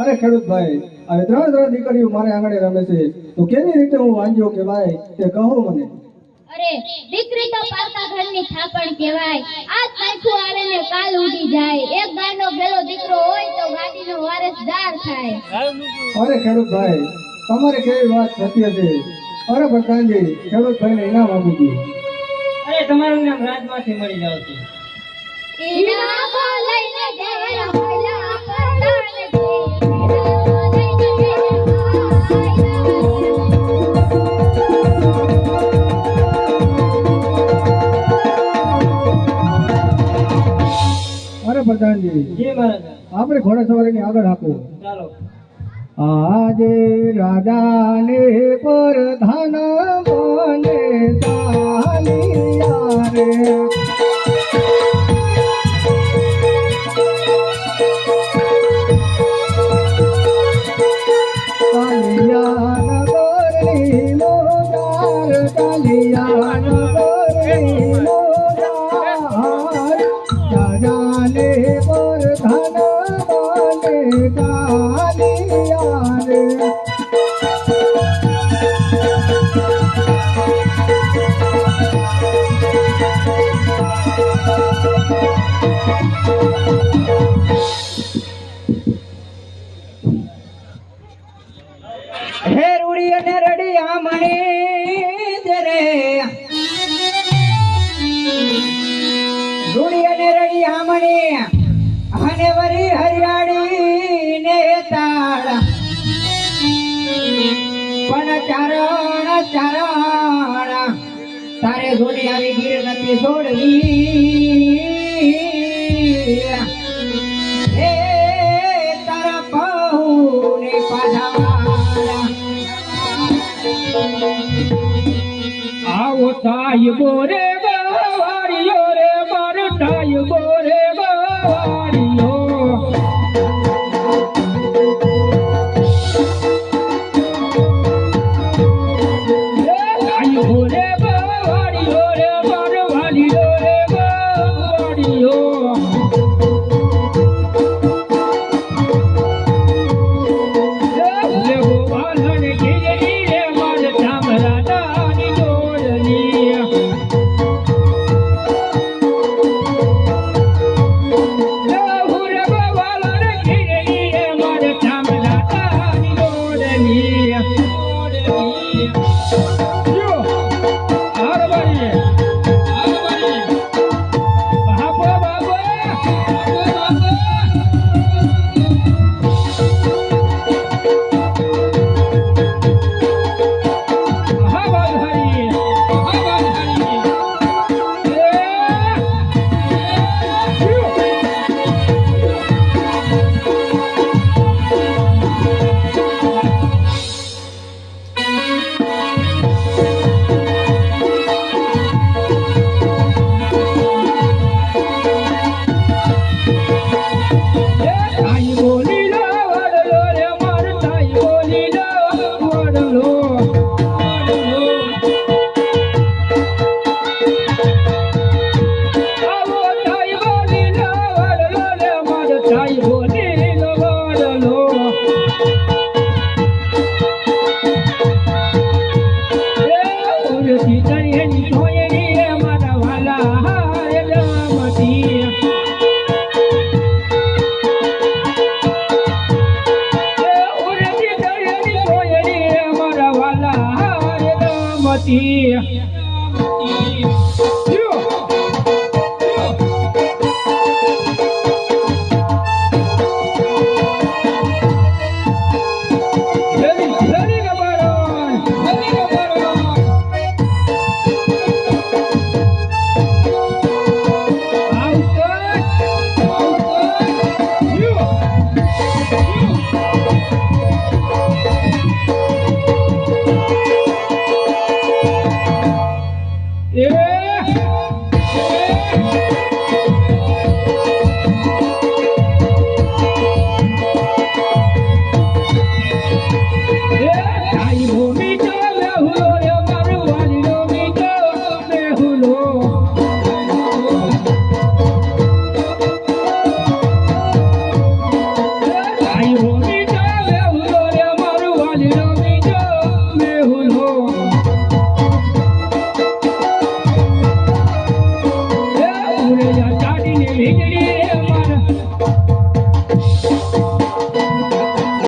અરે ખેડૂત ભાઈ હવે ત્રણ ત્રણ દીકરીઓ મારે આંગણે રમે છે. તો કેવી રીતે હું વાંચ્યો કે ભાઈ તે કહો મને. અરે દીકરી તો પારકા ઘરની થાપણ કહેવાય. આજ પાછું આવે ને કાલ ઉડી જાય. એક ગાયનો ગેલો દીકરો હોય તો ગાડીનો વારસદાર થાય. અરે ખેડૂત ભાઈ તમારે કેવી વાત સત્ય છે. અરે પ્રધાનજી ખેડૂત ભાઈને ઇનામ આપી દીધું અરે તમારું નામ રાજમાંથી મળી જાવ છે. ઇનામો? પ્રધાનજી આપણે ઘોડા સવારીની આગળ આપો. ચાલો. આજે રાજાને પ્રધાન બને ચાલિયા રે કાલિયા અને અને વરી હરિયાળી ને તાળ. પણ ચારણ ચારણ, તારે જોડી આવી ગીર નથી છોડવી હે તારા પહુને પાધારા આવો તાય બોરે રે માર તાય Yeah. Yeah.